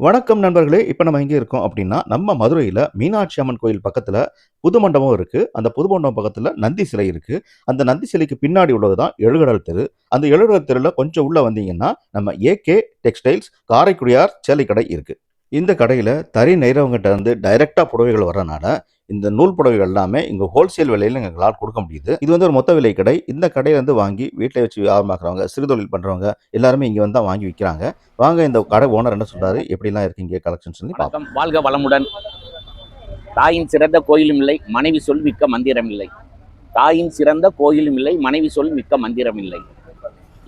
வணக்கம் நண்பர்களே இப்போ நம்ம எங்கே இருக்கோம் அப்படின்னா நம்ம மதுரையில் மீனாட்சி அம்மன் கோயில் பக்கத்தில் புது மண்டபம் இருக்குது அந்த புது மண்டபம் பக்கத்தில் நந்தி சிலை இருக்குது அந்த நந்தி சிலைக்கு பின்னாடி உள்ளது தான் எழுகடல் தெரு. அந்த எழுகடல் தெருவில் கொஞ்சம் உள்ளே வந்தீங்கன்னா நம்ம ஏகே டெக்ஸ்டைல்ஸ் காரைக்குடியார் சேலை கடை இருக்குது இந்த கடையில் தறி நெய்றவங்ககிட்ட இருந்து டைரெக்டாக புடவைகள் வர்றனால இந்த நூல் புடவைகள் எல்லாமே இங்கே ஹோல்சேல் விலையில் எங்களால் கொடுக்க முடியுது. இது வந்து ஒரு மொத்த விலை கடை. இந்த கடையை வந்து வாங்கி வீட்டில் வச்சு வியாபாரமாக்குறவங்க சிறுதொழில் பண்ணுறவங்க எல்லாருமே இங்கே வந்து தான் வாங்கி விற்கிறாங்க வாங்க இந்த கடை ஓனர் என்ன சொல்கிறாரு எப்படிலாம் இருக்குது இங்கே கலெக்ஷன் சொல்லி பார்க்கலாம் வாழ்க வளமுடன். தாயின் சிறந்த கோயிலும் இல்லை மனைவி சொல் மிக்க மந்திரம் இல்லை. தாயின் சிறந்த கோயிலும் இல்லை மனைவி சொல் மிக்க மந்திரம் இல்லை.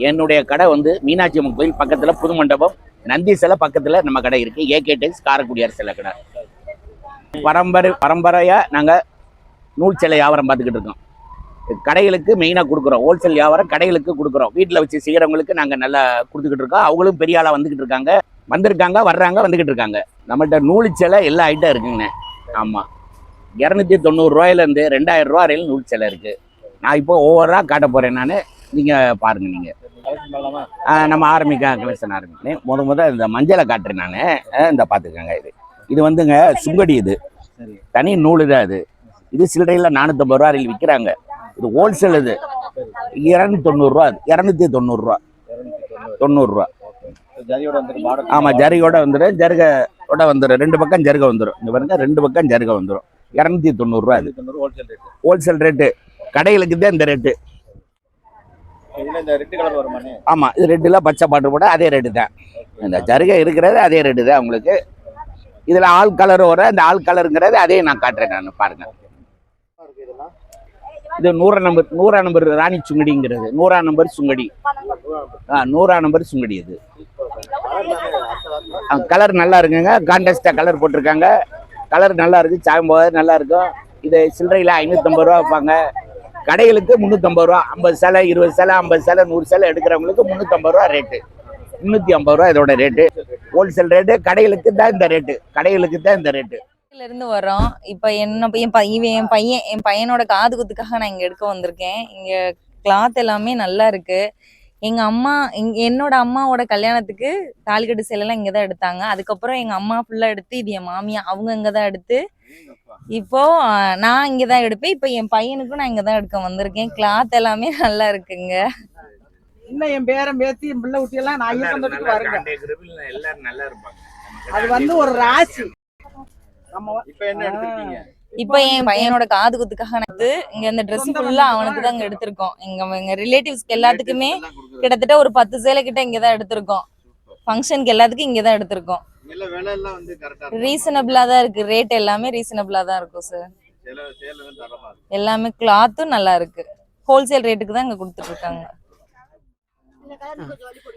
என்னுடைய கடை வந்து மீனாட்சி அம்மன் கோயில் பக்கத்தில் புது மண்டபம் நந்தி சிலை பக்கத்தில் நம்ம கடை இருக்குது ஏகே டெக்ஸ் காரக்குடியார் சிலை கடை. பரம்பரை பரம்பரையாக நாங்கள் நூல் சிலை வியாபாரம் பார்த்துக்கிட்டு இருக்கோம். கடைகளுக்கு மெயினாக கொடுக்குறோம். ஹோல்சேல் வியாபாரம் கடைகளுக்கு கொடுக்குறோம். வீட்டில் வச்சு செய்கிறவங்களுக்கு நாங்கள் நல்லா கொடுத்துக்கிட்டு இருக்கோம். அவங்களும் பெரிய ஆளாக வந்துக்கிட்டு இருக்காங்க. வந்திருக்காங்க வர்றாங்க வந்துக்கிட்டு இருக்காங்க. நம்மள்ட்ட நூல் சிலை எல்லா ஐட்டம் இருக்குங்கண்ணே. ஆமாம் இரநூத்தி தொண்ணூறுரூவாயிலேருந்து ரெண்டாயிரம் ரூபா வரையிலும் நூல் சிலை இருக்குது நான் இப்போ ஓவராக காட்ட போகிறேன் நான். நீங்கள் பாருங்கள் நீங்கள் நம்ம ஆரம்பிக்க கலெக்ஷன் ஆரம்பிக்கிறேன். முத முத இந்த மஞ்சளை காட்டுறேன் நான். இந்த பார்த்துக்கோங்க இது. இது வந்துங்க சுங்கடி இது. தனி நூல் தான் இது இது சில்லறையில் நானூற்றம்பது ரூபா வரையில் விற்கிறாங்க இது ஹோல்சேல் இது. இரநூத்தி தொண்ணூறுரூவா இரநூத்தி தொண்ணூறுரூவா. தொண்ணூறுரூவா. ஆமாம் ஜரிகோட வந்துடும் ஜருகோட வந்துடும் ரெண்டு பக்கம் ஜருகை வந்துடும் இங்கே பாருங்க ரெண்டு பக்கம் ஜருகை வந்துடும் இரநூத்தி தொண்ணூறுரூவா தொண்ணூறு ஹோல்சேல் ரேட் ஹோல்சேல் ரேட்டு கடைகளுக்கு தான் இந்த ரேட்டு ஆமாம் இது ரெட்டில் பச்சை பாட்டு போட அதே ரேட்டு தான். இந்த ஜருகை இருக்கிறது அதே ரேட்டு தான் உங்களுக்கு. இதில் ஆள் கலர் வர அந்த ஆள் கலருங்கிறது அதே நான் காட்டுறேன் நான் பாருங்க. இது நூறா நம்பர் நூறா நம்பர் ராணி சுங்கடிங்கிறது. நூறா நம்பர் சுங்கடி. ஆ நூறா நம்பர் சுங்கடி இது. கலர் நல்லா இருக்குங்க. கான்டெஸ்டாக கலர் போட்டிருக்காங்க. கலர் நல்லா இருக்கு. சாயம் போது நல்லா இருக்கும். இது சில்லறையில் ஐநூற்றம்பது ரூபா வைப்பாங்க. கடைகளுக்கு முந்நூற்றம்பது ரூபா. ஐம்பது சேலை இருபது சேலை ஐம்பது சேலை நூறு சேலை எடுக்கிறவங்களுக்கு முந்நூற்றம்பது ரூபா ரேட்டு முந்நூற்றி ஐம்பது ரூபா இதோட ரேட்டு ஹோல்சேல் ரேட்டு கடைகளுக்கு தான் இந்த ரேட்டு கடைகளுக்கு தான் இந்த ரேட்டு இருந்து வரோம் இப்ப என்ன பையன் என் பையன் என் பையனோட காது குத்துக்காக நான் இங்க எடுக்க வந்திருக்கேன். இங்க கிளாத் எல்லாமே நல்லா இருக்கு. எங்க அம்மா என்னோட அம்மாவோட கல்யாணத்துக்கு தாலிக்கட்டு சேலைலாம் இங்க தான் எடுத்தாங்க. அதுக்கப்புறம் எங்க அம்மா ஃபுல்லா எடுத்து இது என் மாமியா அவங்க இங்க தான் எடுத்து. இப்போ நான் இங்க தான் எடுப்பேன். இப்போ என் பையனுக்கும் நான் இங்க தான் எடுக்க வந்திருக்கேன். கிளாத் எல்லாமே நல்லா இருக்குங்க. இன்னும் என் பேரன் பேத்தி என் பிள்ளை குட்டி எல்லாம் நான் இருந்ததுக்கு வருங்க எல்லாரும் நல்லா இருப்பாங்க. அது வந்து ஒரு ராசி. நம்ம இப்ப என்ன எடுத்திருக்கீங்க? இப்போ என் பையனோட காது குத்துக்காக வந்து இங்க இந்த Dress சொந்த ஃபுல்லா அவனுக்கு தான் இங்க எடுத்திருக்கோம். எங்க எங்க ரிலேட்டிவ்ஸ்க்கு எல்லாத்துக்குமே கிட்டத்தட்ட ஒரு பத்து சேலை கிட்ட இங்க தான் எடுத்திருக்கோம். ஃபங்க்ஷனுக்கு எல்லாத்துக்கும் இங்க தான் எடுத்திருக்கோம். இல்ல விலை எல்லாம் வந்து கரெக்டா ரீசனபிளா தான் இருக்கு. ரேட் எல்லாமே ரீசனபிளா தான் இருக்கும் சார் எல்லாமே கிளாத்தும் நல்லா இருக்கு. ஹோல்சேல் ரேட்டுக்கு தான் இங்க கொடுத்துட்டு இருக்காங்க.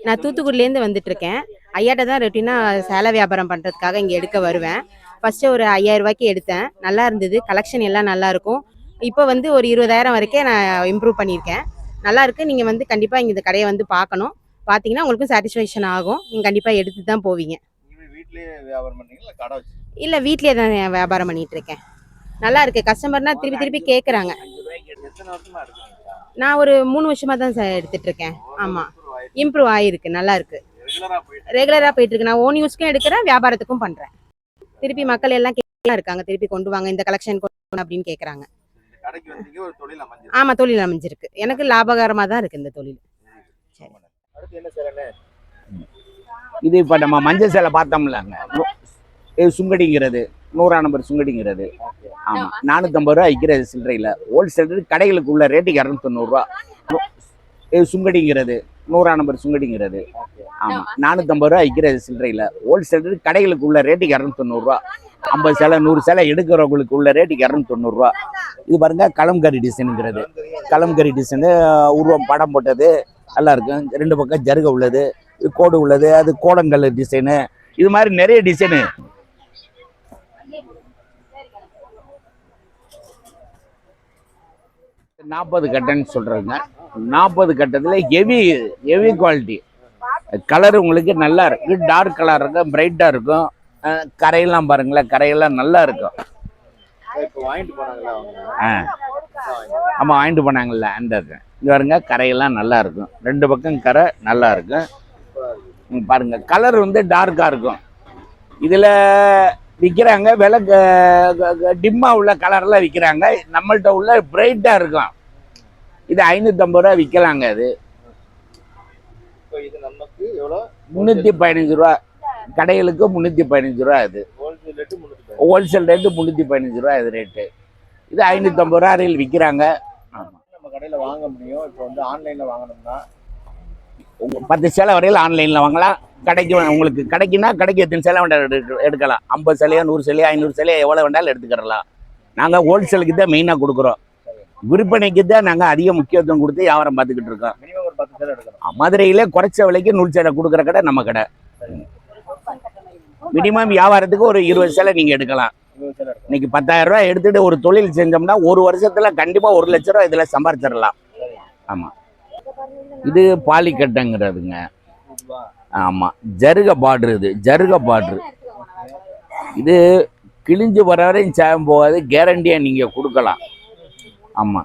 நான் தூத்துக்குடிலேருந்து வந்துட்டு இருக்கேன் ஐயாட்ட தான் ரொட்டீனாக சேலை வியாபாரம் பண்ணுறதுக்காக இங்கே எடுக்க வருவேன். ஃபஸ்ட்டு ஒரு ஐயாயிரம் ரூபாய்க்கு எடுத்தேன். நல்லா இருந்தது. கலெக்ஷன் எல்லாம் நல்லா இருக்கும். இப்போ வந்து ஒரு இருபதாயிரம் வரைக்கும் நான் இம்ப்ரூவ் பண்ணியிருக்கேன். நல்லா இருக்கு. நீங்கள் வந்து கண்டிப்பாக இங்கே இந்த கடையை வந்து பார்க்கணும். பார்த்தீங்கன்னா உங்களுக்கும் சாட்டிஸ்ஃபேக்ஷன் ஆகும். நீங்கள் கண்டிப்பாக எடுத்து தான் போவீங்க. நீங்க வீட்லயே வியாபாரம் பண்ணீங்களா கடை வச்சு? இல்லை வீட்லேயே தான் நான் வியாபாரம் பண்ணிட்டு இருக்கேன். நல்லா இருக்கு. கஸ்டமர்னா திருப்பி திருப்பி கேட்குறாங்க நான் ஒரு மூணு வருஷமா தான் சார் எடுத்துட்டு இருக்கேன் ஆமாம் இம்ப்ரூவ் ஆகிருக்கு நல்லா இருக்கு. ரெகுலரா போயிட்டு இருக்கு நான் ஓன் யூஸ்க்கும் எடுக்கிறேன் வியாபாரத்துக்கும் பண்றேன். திருப்பி மக்கள் எல்லாம் கேட்கலாம் இருக்காங்க திருப்பி கொண்டு வாங்க இந்த கலெக்ஷன் அப்படின்னு கேக்குறாங்க. இந்த தொழில் ஆமா தொழில் அமைஞ்சிருக்கு. எனக்கு லாபகரமா தான் இருக்கு இந்த தொழில். சரி. இது இப்போ நம்ம மஞ்சள் சேலை பார்த்தோம்லங்க. இது சுங்கடிங்கிறது. நூறா நம்பர் சுங்கடிங்கிறது. ஆமாம் நானூற்றம்பது ரூபா விற்கிறது சில்லறையில் ஹோல்சேல் கடைகளுக்கு உள்ள ரேட்டு இரநூத்தொண்ணூறுரூவா இது சுங்கடிங்கிறது. நூறா நம்பர் சுங்கடிங்கிறது. ஆமாம் நானூற்றம்பது ரூபா விற்கிறது சில்லறையில் ஹோல்சேல் கடைகளுக்கு உள்ள ரேட்டு இரநூத்தொண்ணூறுரூவா ஐம்பது சேலை நூறு சேலை எடுக்கிறவங்களுக்கு உள்ள ரேட்டுக்கு இரநூத்தொண்ணூறுரூவா இது பாருங்க கலம்கரி டிசைனுங்கிறது. கலம்கரி டிசைனு உருவம் படம் போட்டது. நல்லா இருக்கும். ரெண்டு பக்கம் ஜருக உள்ளது இது கோடு உள்ளது அது கோடங்கல் டிசைனு. இது மாதிரி நிறைய டிசைனு. நாற்பது கட்டன்னு சொல்கிறேங்க நாற்பது கட்டத்தில் ஹெவி ஹெவி குவாலிட்டி கலர் உங்களுக்கு நல்லா இருக்கு. டார்க் கலர் இருக்கும் பிரைட்டாக இருக்கும். கரையெல்லாம் பாருங்களேன் கரையெல்லாம் நல்லா இருக்கும். வாங்கிட்டு போனாங்களா ஆ. ஆமாம் வாங்கிட்டு போனாங்கல்ல அந்த இது. பாருங்க கரையெல்லாம் நல்லா இருக்கும். ரெண்டு பக்கம் கரை நல்லா இருக்கும். ம், பாருங்க கலர் வந்து டார்க்காக இருக்கும். இதில் விற்கிறாங்க விலை டிம்மாக உள்ள கலரில் விற்கிறாங்க நம்மள்ட்ட உள்ள பிரைட்டாக இருக்கும். இது ஐநூற்றம்பது ரூபா விற்கலாங்க அது. முந்நூற்றி பதினஞ்சு ரூபா. கடைகளுக்கு முந்நூற்றி பதினஞ்சு ரூபா அது. ஹோல்சேல் ரேட்டு முந்நூற்றி பதினஞ்சு. ரூபா இது ரேட்டு இது ஐநூற்றம்பது ரூபா வரையில் விற்கிறாங்க ஆமாம் நம்ம கடையில் வாங்க முடியும். இப்போ வந்து ஆன்லைனில் வாங்கணும்னா பத்து சேலை வரையில் ஆன்லைனில் வாங்கலாம். கடைக்கு உங்களுக்கு கடைக்குன்னா கடைக்கு எத்தனை சேலை வேண்டாம் எடுக்க- எடுக்கலாம். ஐம்பது சேலையோ நூறு சேலையோ ஐநூறு சேலையோ எவ்வளோ வேண்டாலும் எடுத்துக்கிறலாம். நாங்கள் ஹோல்சேலுக்கு தான் மெயினாக கொடுக்குறோம். விற்பனைக்கு தான் நாங்கள் அதிக முக்கியத்துவம் கொடுத்து வியாபாரம் பார்த்துக்கிட்டு இருக்கோம். மதுரையிலே குறைச்ச விலைக்கு நூல் சேலை கொடுக்குற கடை நம்ம கடை. மினிமம் வியாபாரத்துக்கு ஒரு இருபது சேலை நீங்கள் எடுக்கலாம். இன்னைக்கு பத்தாயிரம் ரூபாய் எடுத்துட்டு ஒரு தொழில் செஞ்சோம்னா ஒரு வருஷத்துல கண்டிப்பா ஒரு லட்ச ரூபாய் இதுல சம்பாரிச்சிடலாம். ஆமா. இது பாலிக்கட்டைங்கிறதுங்க. ஆமா ஜருக பார்டர் இது ஜருக பார்டர் இது கிழிஞ்சு வர வரையும் சேகம் போகாது கேரண்டியா நீங்க கொடுக்கலாம். ஆமா.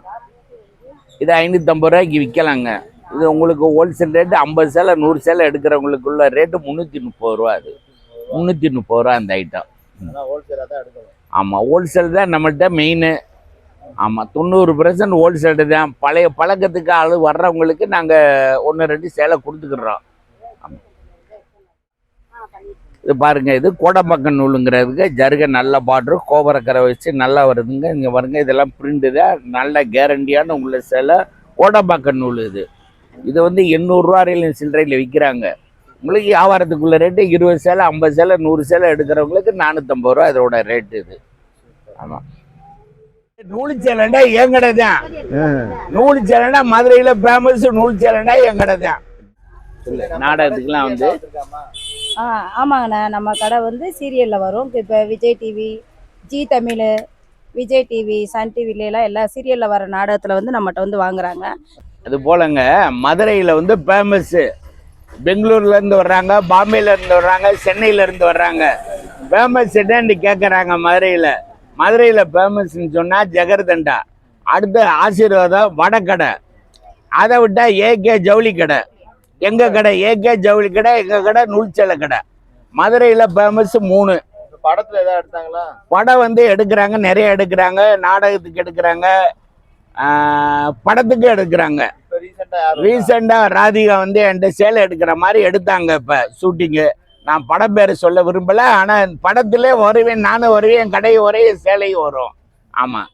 இது ஐநூற்றம்பது ரூபாய்க்கு விற்கலாங்க இது உங்களுக்கு ஹோல்சேல் ரேட்டு ஐம்பது சேலை நூறு சேலை எடுக்கிறவங்களுக்குள்ள ரேட்டு முந்நூற்றி முப்பது ரூபா அது. முந்நூற்றி முப்பது ரூபா அந்த ஐட்டம் ஆமாம் ஹோல்சேல் தான் நம்மள்ட்ட மெயின் ஆமாம் தொண்ணூறு பர்சன்ட் ஹோல்சேல் தான். பழைய பழக்கத்துக்கு ஆள் வர்றவங்களுக்கு நாங்கள் ஒன்று ரெண்டு சேலை கொடுத்துக்கிறோம் இது பாருங்க இது கோடம்பக்கம் நூலுங்கிறதுக்கு ஜருக நல்ல பாட்ரு கோபரக்கரை வச்சு நல்லா வருதுங்க. இங்கே பாருங்க இதெல்லாம் பிரிண்டு தான் நல்ல கேரண்டியான உள்ள சேலை. கோடம்பாக்கம் நூல் இது. இது வந்து எண்ணூறுரூவா வரையிலும் சில்லறையில் விற்கிறாங்க உங்களுக்கு வியாபாரத்துக்குள்ள ரேட்டு இருபது சேலை ஐம்பது சேலை நூறு சேலை எடுக்கிறவங்களுக்கு நானூற்றம்பது ரூபா இதோட ரேட்டு இது. ஆமாம் நூல் சேலைண்டா என் கடை தான் நூல் சேலைண்டா மதுரையில் ஃபேமஸ் நூல் சேலைண்டா என் கடை தான் நாடகத்துக்குலாம் வந்து? ஆ ஆமாங்கண்ணா. நம்ம கடை வந்து சீரியலில் வரும். இப்போ Vijay TV Zee Tamil Vijay TV Sun டிவிலலாம் எல்லா சீரியலில் வர நாடகத்தில் வந்து நம்மகிட்ட வந்து வாங்குறாங்க. அது போலங்க மதுரையில் வந்து ஃபேமஸ்ஸு பெங்களூர்ல இருந்து வர்றாங்க பாம்பேல இருந்து வர்றாங்க சென்னையில இருந்து வர்றாங்க. ஃபேமஸ் என்னன்னு கேட்குறாங்க மதுரையில். மதுரையில் ஃபேமஸ்ன்னு சொன்னால் ஜெகர்தண்டா. அடுத்து ஆசீர்வாதம் வடக்கடை. அதை விட்டா ஏகே ஜவுளி கடை எங்கள் கடை? ஏகே ஜவுளி கடை எங்கள் கடை? நூல்சேலை கடை. மதுரையில் ஃபேமஸ் மூணு. படத்தில் எதாவது எடுத்தாங்களா? படம் வந்து எடுக்கிறாங்க நிறைய எடுக்கிறாங்க. நாடகத்துக்கு எடுக்கிறாங்க. படத்துக்கு எடுக்கிறாங்க. ரீசெண்டாக ராதிகா வந்து என்கிட்ட சேலை எடுக்கிற மாதிரி எடுத்தாங்க இப்போ ஷூட்டிங்கு நான் படம் பேர் சொல்ல விரும்பல ஆனால் படத்திலே வருவேன் நானும் வருவேன் கடை ஒரே சேலையும் வரும். ஆமாம்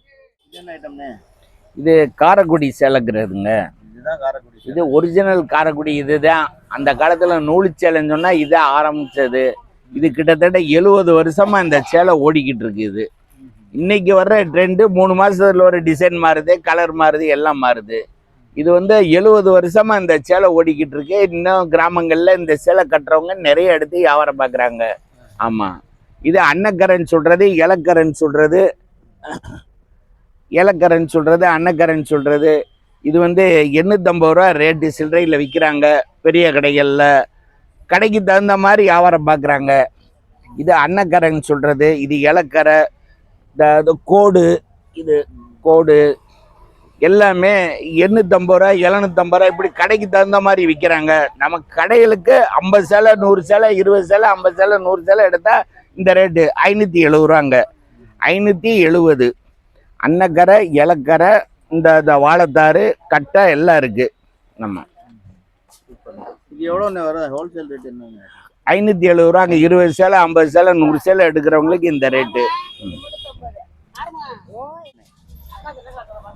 இது காரைக்குடி சேலைங்கிறதுங்க. இதுதான் காரைக்குடி இது ஒரிஜினல் காரைக்குடி இதுதான். அந்த காலத்தில் நூலு சேலைன்னு சொன்னால் இதை ஆரம்பிச்சது. இது கிட்டத்தட்ட எழுபது வருஷமாக இந்த சேலை ஓடிக்கிட்டு இருக்கு இது. இன்னைக்கு வர்ற ட்ரெண்டு மூணு மாசத்துல ஒரு டிசைன் மாறுது கலர் மாறுது எல்லாம் மாறுது. இது வந்து எழுபது வருஷமாக இந்த சேலை ஓடிக்கிட்டு இருக்கு. இன்னும் கிராமங்களில் இந்த சேலை கட்டுறவங்க நிறைய எடுத்து வியாபாரம் பார்க்குறாங்க ஆமாம் இது அன்னக்கரன் சொல்கிறது இலக்கரன் சொல்கிறது இலக்கரன் சொல்கிறது அன்னக்கரன் சொல்கிறது இது வந்து எண்ணூற்றம்பது ரூபா ரேட்டு சில்லறையில் விற்கிறாங்க பெரிய கடைகளில். கடைக்கு தகுந்த மாதிரி வியாபாரம் பார்க்குறாங்க இது அன்னக்கரைன்னு சொல்கிறது இது இலக்கரை இந்த கோடு இது கோடு எல்லாமே எண்ணூற்றம்பது ரூபா எழுநூற்றம்பது ரூபா இப்படி கடைக்கு தகுந்த மாதிரி விற்கிறாங்க நம்ம கடைகளுக்கு ஐம்பது சேலை நூறு சேலை இருபது சேலை ஐம்பது சேலை நூறு சேலை எடுத்தால் இந்த ரேட்டு ஐநூற்றி எழுபது ரூபாங்க ஐநூற்றி எழுபது அன்னக்கரை இலக்கரை இந்த இந்த வாழைத்தாறு கட்டை எல்லாம் இருக்குது நம்ம இது எவ்வளோண்ணே வரும்? ஹோல்சேல் ரேட் என்னங்க? ஐநூற்றி எழுபது ரூபா அங்கே இருபது சேலை ஐம்பது சேலை நூறு சேலை எடுக்கிறவங்களுக்கு இந்த ரேட்டு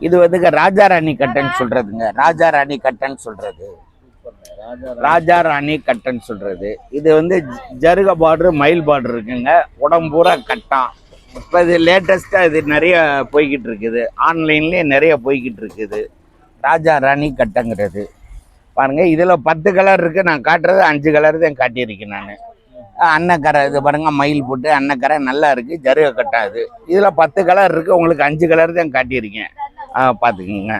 இது வந்துங்க ராஜா ராணி கட்டைன்னு சொல்றதுங்க. ராஜா ராணி கட்டைன்னு சொல்றது. ராஜா ராணி கட்டைன்னு சொல்றது. இது வந்து ஜருக பார்டர் மயில் பார்டர் இருக்குங்க. உடம்பூரா கட்டம் இப்போ இது லேட்டஸ்ட்டாக இது நிறைய போய்கிட்டு இருக்குது ஆன்லைன்லேயே நிறைய போய்கிட்டு இருக்குது ராஜா ராணி கட்டைங்கிறது. பாருங்கள் இதில் பத்து கலர் இருக்குது நான் காட்டுறது அஞ்சு கலர் தான் காட்டியிருக்கேன் நான். அன்னக்கரை இது பாருங்கள் மயில் போட்டு அன்னக்கரை நல்லா இருக்குது ஜருக கட்டாது இதில் பத்து கலர் இருக்குது உங்களுக்கு அஞ்சு கலர் தான் காட்டியிருக்கேன். ஆ பார்த்துக்குங்க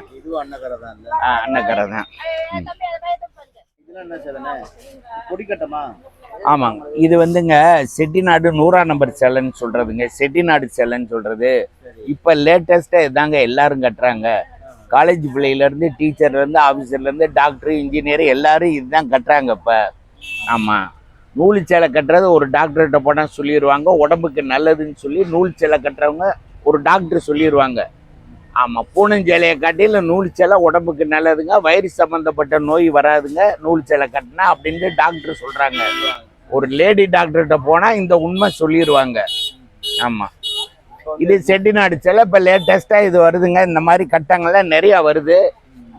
ஆ அன்னக்கரை தான் கொடிக்கட்டமா ஆமாங்க. இது வந்துங்க செட்டிநாடு நூறாம் நம்பர் சேலைன்னு சொல்கிறதுங்க செட்டிநாடு சேலைன்னு சொல்கிறது இப்போ லேட்டஸ்ட்டாக இதாங்க எல்லாரும் கட்டுறாங்க. காலேஜ் பிள்ளையிலேருந்து டீச்சர்லேருந்து ஆஃபீஸர்லேருந்து டாக்டர் இன்ஜினியர் எல்லாரும் இதுதான் கட்டுறாங்க இப்போ. ஆமாம் நூல் சேலை கட்டுறது ஒரு டாக்டர்கிட்ட போனால் சொல்லிடுவாங்க உடம்புக்கு நல்லதுன்னு சொல்லி நூல் சேலை கட்டுறவங்க ஒரு டாக்டர் சொல்லிடுவாங்க ஆமாம் பூனஞ்சேலையை காட்டியில் நூல் சேலை உடம்புக்கு நல்லதுங்க. வயிறு சம்மந்தப்பட்ட நோய் வராதுங்க. நூல் சேலை கட்டினா அப்படின்னு டாக்டர் சொல்கிறாங்க ஒரு லேடி டாக்டர்கிட்ட போனால் இந்த உண்மை சொல்லிடுவாங்க ஆமாம் இது செட்டிநாடு சேலை இப்போ லேட்டஸ்ட்டாக இது வருதுங்க. இந்த மாதிரி கட்டங்கள்லாம் நிறையா வருது.